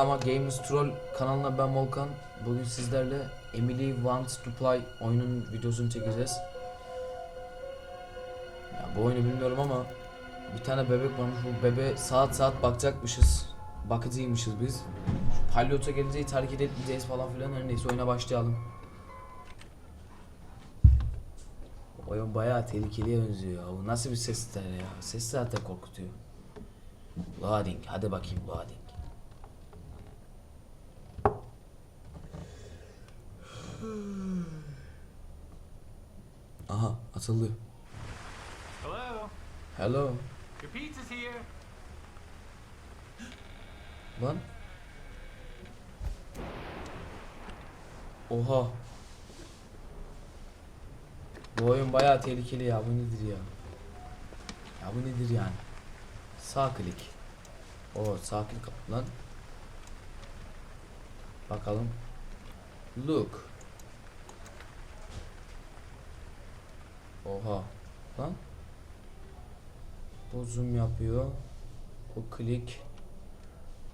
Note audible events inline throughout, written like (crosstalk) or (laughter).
Merhaba Gamers Troll kanalına ben Volkan. Bugün sizlerle Emily Wants to Play oyunun videosunu çekeceğiz. Ya bu oyunu bilmiyorum ama bir tane bebek varmış. Bu bebe saat saat bakacakmışız. Bakıcıymışız biz. Şu palyota geleceğiz, hareket etmeyeceğiz falan filan. Her neyse oyuna başlayalım. Oyun bayağı tehlikeliye benziyor ya. Bu nasıl bir sesler ya? Ses zaten korkutuyor. Loading. Hadi bakayım loading. Aha atıldı. Hello, Hello. your pizza's here. Lan. Oha. Bu oyun bayağı tehlikeli ya. Bu nedir ya? Ya bu nedir yani? Sağ klik. O sağ klik lan. Bakalım. Look. Oha. Lan. Bu zoom yapıyor. Bu klik.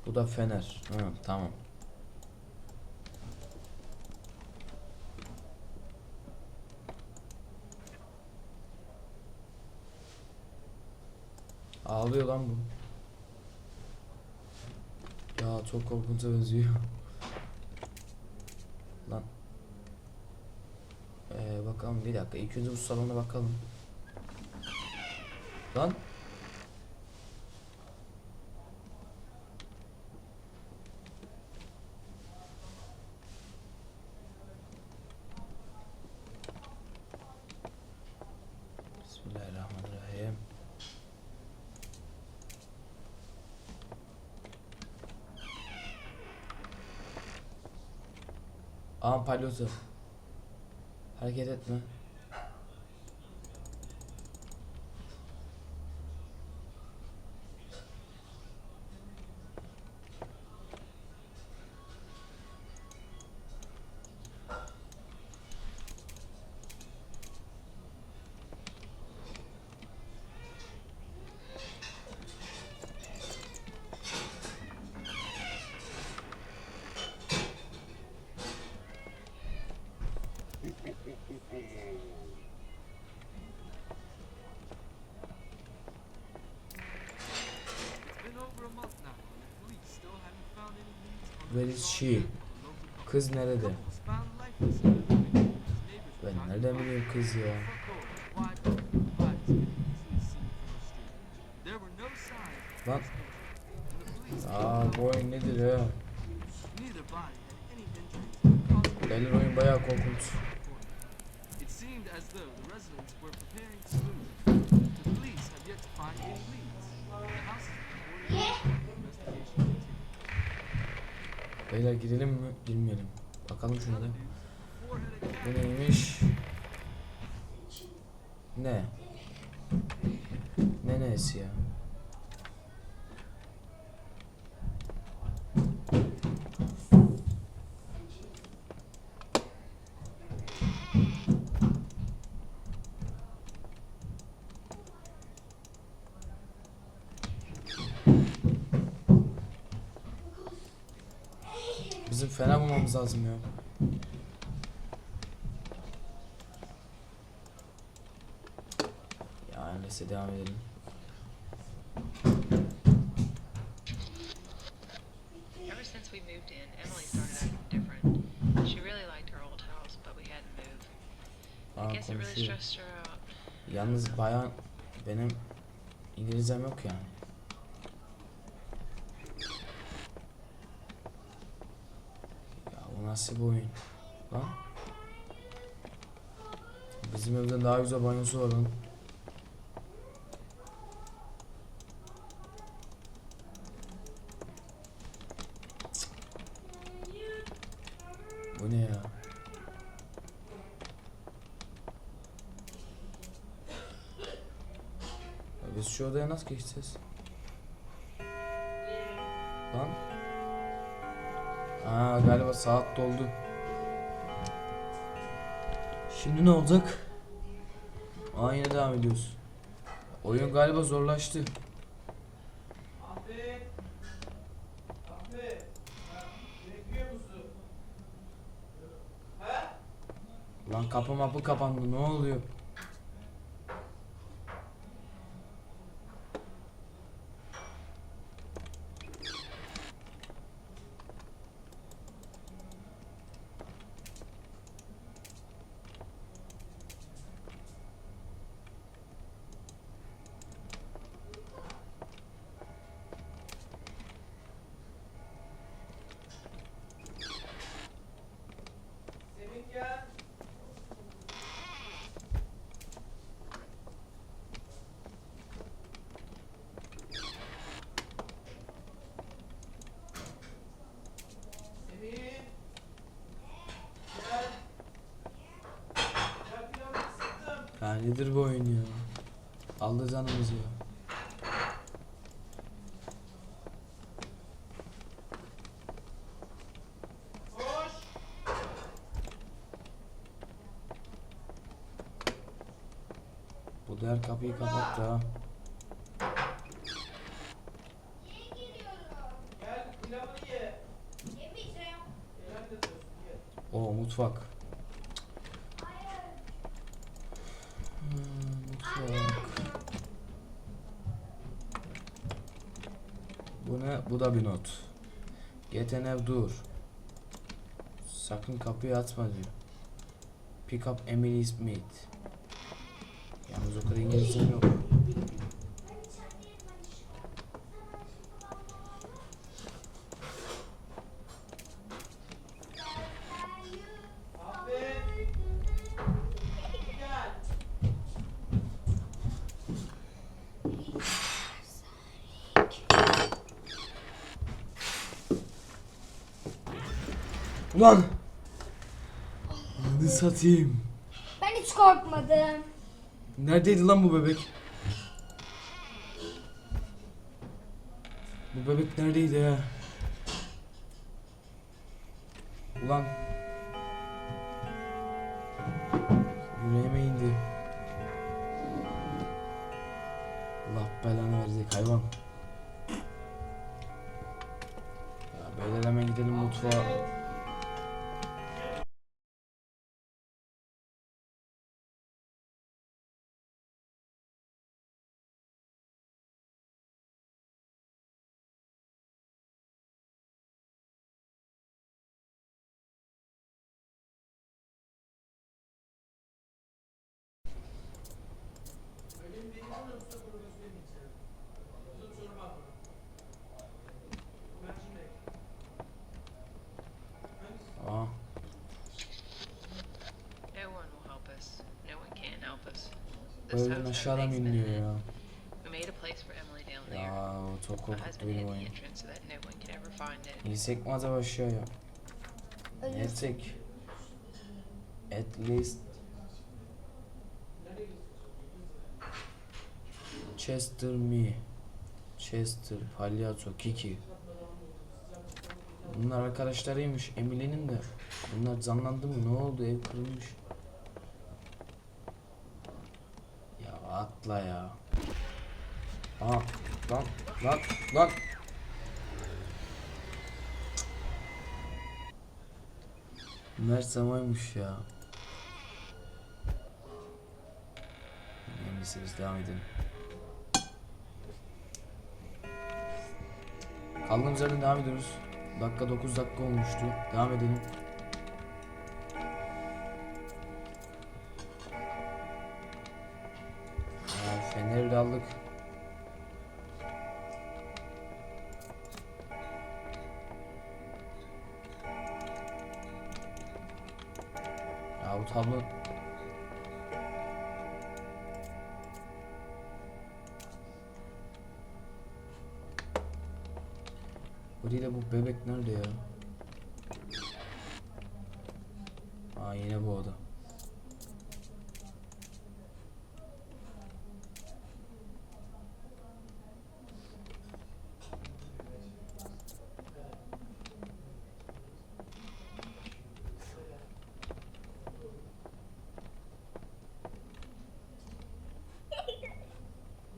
Bu da fener. Hı, tamam. Ağlıyor lan bu. Ya çok korkunça benziyor. lan. Ee, bakalım bir dakika. İlk önce bu salona bakalım. Lan. Bismillahirrahmanirrahim. Aa palyozu. Hareket etme. Where is she? Kız nerede? Ben nereden biliyorum kız ya? police Aa bu oyun nedir ya? Beyler oyun bayağı korkunç. As though the residents were preparing to move. The police have yet to find any leads. Beyler girelim mi? Girmeyelim. Bakalım şuna da. Bu neymiş? Ne? Ne nesi ya? Bizim fena bulmamız lazım ya. Ya neyse devam edelim. Ever since we moved in, Emily started acting different. She really liked her old house, but we had to move. Aa I guess it really konuşuyor. stressed her out. Yalnız bayağı benim İngilizcem yok yani. Ya bu nasıl bir oyun? Lan? Bizim evden daha güzel banyosu var lan. Bu ne? Ya biz şu odaya nasıl geçeceğiz? Lan. Aa galiba saat doldu. Şimdi ne olacak? Aynı devam ediyoruz. Oyun galiba zorlaştı. Lan kapı mapı kapandı ne oluyor? Nedir bu oyun ya? Aldı canımızı ya. Bu diğer kapıyı kapattı ha. O mutfak. Hmm, mutfak. Da bir not. Geten ev dur. Sakın kapıyı açma diyor. Pick up Emily Smith. Yalnız o kadar İngilizcem yok. Ulan! Hadi satayım. Ben hiç korkmadım. Neredeydi lan bu bebek? Bu bebek neredeydi ya? Ulan. Yüreğime indi. Allah belanı verecek hayvan. Ya beyler hemen gidelim mutfağa. Entrance so that no one could ever find it. İnsek mi acaba aşağıya? Ölürsün. Etsek. At least. Chester me. Chester, Palyaço, Kiki. Bunlar arkadaşlarıymış Emily'nin de. Bunlar canlandı mı? Ne oldu? Ev kırılmış. Ya atla ya. Aa, lan, lan, lan. Mert Sama'ymış ya. Neyse biz devam edelim. Kaldığımız yerden devam ediyoruz. Dakika 9 dakika olmuştu. Devam edelim. Aldık. Ya bu tablo Bu değil de bu bebek nerede ya? Aa yine bu oda.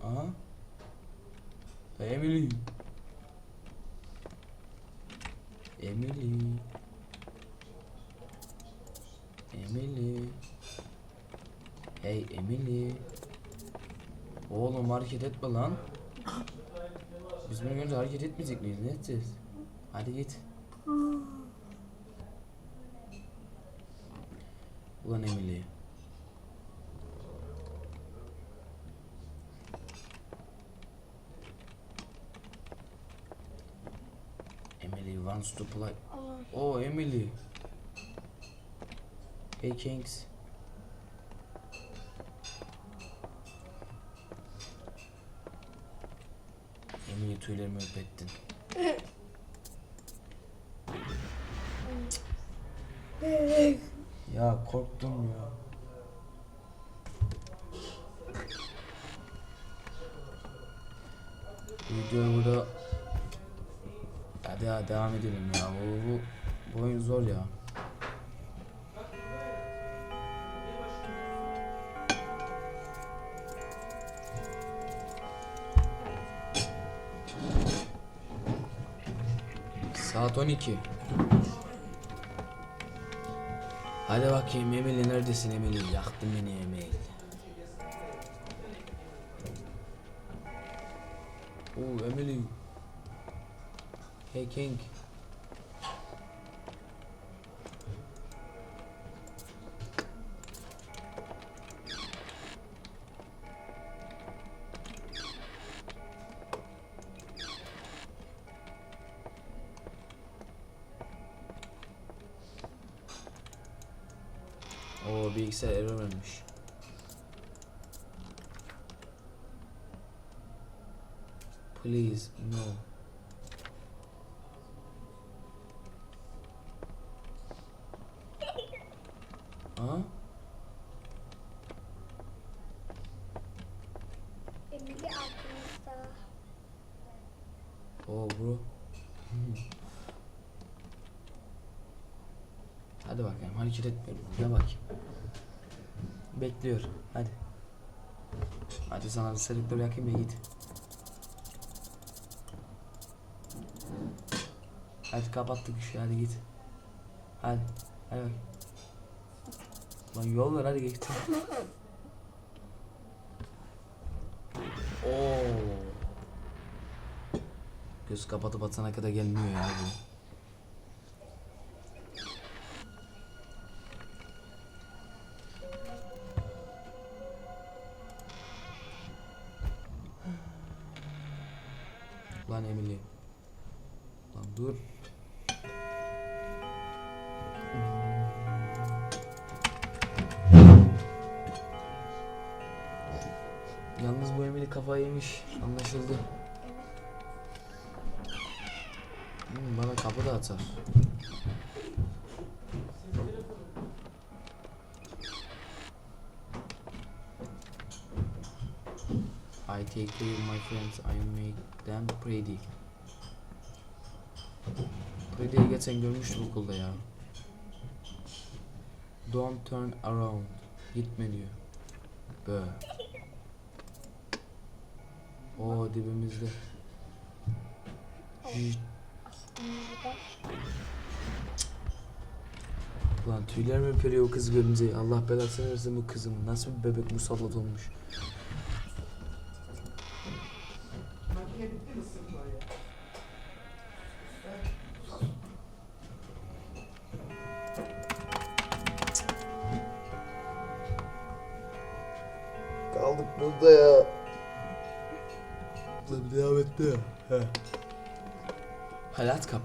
Aha. Emily. Emily. Emily. Hey Emily. Oğlum hareket etme lan. Biz bunu önce hareket etmeyecek miyiz? Ne edeceğiz? Hadi git. Ulan Emily. Emily wants to play. Oh, Emily. Hey Kings. Emily tüylerimi öpettin. ya korktum ya. Videoyu burada ya devam edelim ya. Bu, bu, bu oyun zor ya. Saat 12. Hadi bakayım Emily neredesin Emily? Yaktın beni Emily. Oo Emily. Hey King. Please no. Ha? Oh bro. Hmm. Hadi bakayım hareket etmiyorum. Ya bakayım. Bekliyor. Hadi. Hadi sana bir selektör yakayım da git. Hadi kapattık işi hadi git. Hadi. Hadi bak. Lan yol ver hadi git. Oo. Göz kapatıp atana kadar gelmiyor ya bu. Yalnız bu Emily kafayı yemiş. Anlaşıldı. Hmm, bana kapı da atar. I take care of my friends, I make them pretty. Pretty'yi geçen görmüştüm okulda ya. Don't turn around. Gitme diyor. Bö. O dibimizde. Lan tüyler mi ürperiyor o kız görünce? Allah belasını versin bu kızım. Nasıl bir bebek musallat olmuş.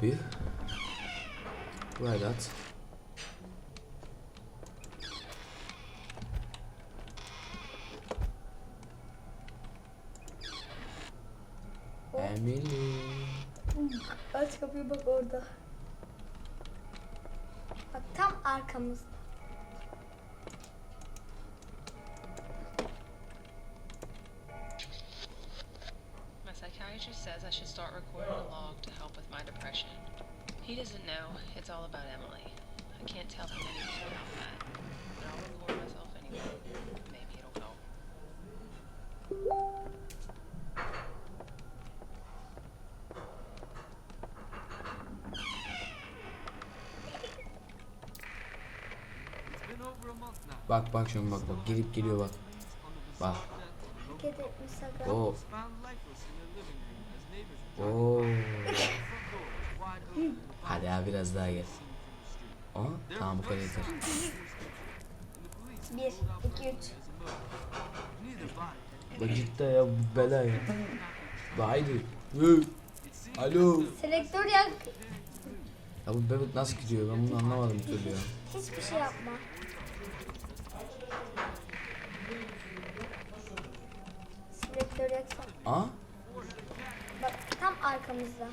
Kapıyı. Böyle aç. Emily. Aç kapıyı bak orada. Bak tam arkamızda. All about Emily. I can't tell him anything about that. But I'll record myself anyway. Maybe it'll help. Bak bak şimdi bak bak gelip geliyor bak. Bak. Hareket etmiş sakın. Oo. Found Hadi ya biraz daha gel. Aa, tamam bu kadar yeter. And the police Bir, iki, üç. neither body had Bak cidden ya bu bela ya. Bak haydi. Hı. Alo. Selektör yak. Ya bu bebek nasıl gidiyor ben bunu anlamadım bir türlü ya. Hiçbir şey yapma. Selektör yaksan. Aa Bak tam arkamızda.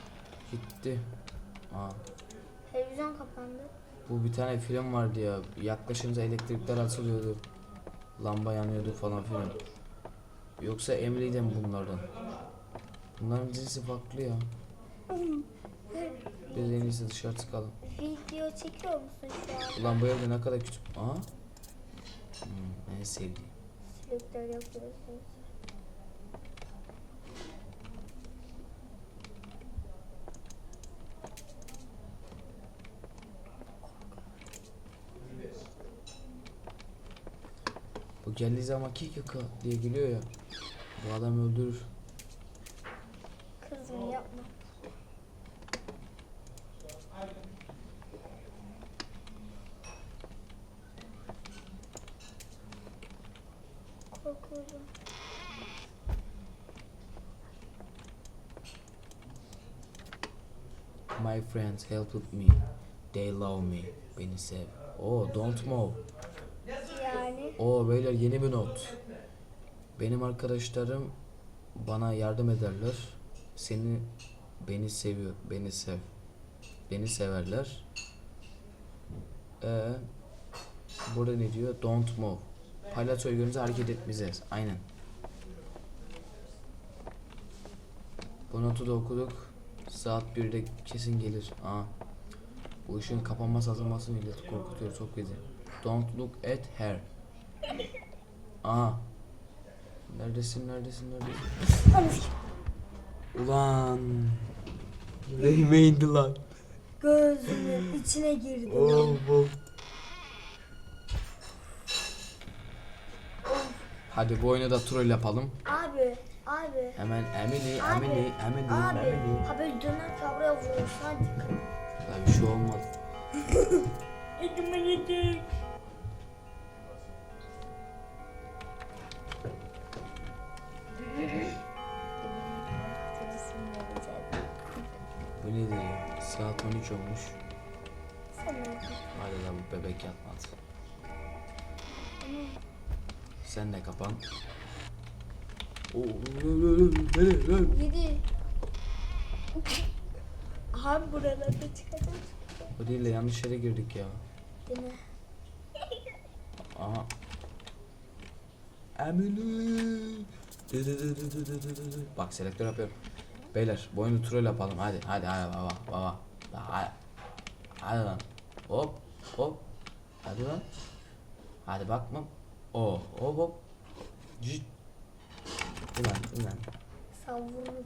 gitti. Aa Televizyon kapandı. bu bir tane film vardı ya. Yaklaşınca elektrikler açılıyordu. Lamba yanıyordu falan filan. Yoksa Emily de mi bunlardan? Bunların cinsi farklı ya. (laughs) Biz en iyisi dışarı çıkalım. Video çekiyor musun şu an? Ulan bu evde ne kadar küçük. Aa. Hmm, en sevdiğim. Selektör yapıyorsunuz. Bu geldiği zaman kikika diye gülüyor ya. Bu adam öldürür. Kızım yapma. Korkuyorum. My friends helped me. They love me. Beni sev. Oh don't move. Oo beyler yeni bir not. Benim arkadaşlarım bana yardım ederler. Seni beni seviyor, beni sev. Beni severler. Ee, burada ne diyor? Don't move. Palyaçoyu görünce hareket etmeyeceğiz. Aynen. Bu notu da okuduk. Saat 1'de kesin gelir. Aa. Bu ışığın kapanması azalması milleti korkutuyor çok kötü. Don't look at her. Aa. Neredesin neredesin neredesin? Ulan. Rehme indi lan. gözümün içine girdi. Oh, oh. Hadi bu oyunu da troll yapalım. Abi, abi, Hemen Emily, Abi, Emily, Emily, abi. Emily. Ha böyle dönerken buraya vurursan dikkat. Ya bir şey olmaz. (laughs) Elime yedik. Bu nedir ya? Saat 13 olmuş. Hadi lan bu bebek yatmadı. Sen de kapan. Oo, Yedi. Abi buralarda çıkacak. O değil de yanlış yere girdik ya. Değil mi? Aha. Emily. Bak selektör yapıyorum. Beyler bu oyunu troll yapalım hadi hadi hadi baba baba. Hadi, hadi lan. Hop hop. Hadi lan. Hadi bakma. O hop hop. Cüt. Ulan ulan.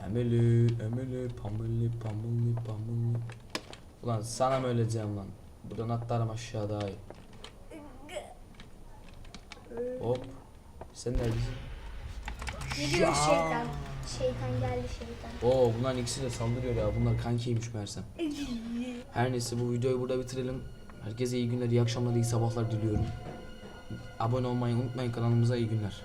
Emeli, emeli, pameli, pameli, pameli. Ulan sana mı öleceğim lan? Buradan atlarım aşağıda. Hop. Sen neredesin? Gidiyor şeytan. Şeytan geldi şeytan. Oo bunların ikisi de saldırıyor ya. Bunlar kankiymiş meğersem. Her neyse bu videoyu burada bitirelim. Herkese iyi günler, iyi akşamlar, iyi sabahlar diliyorum. Abone olmayı unutmayın kanalımıza iyi günler.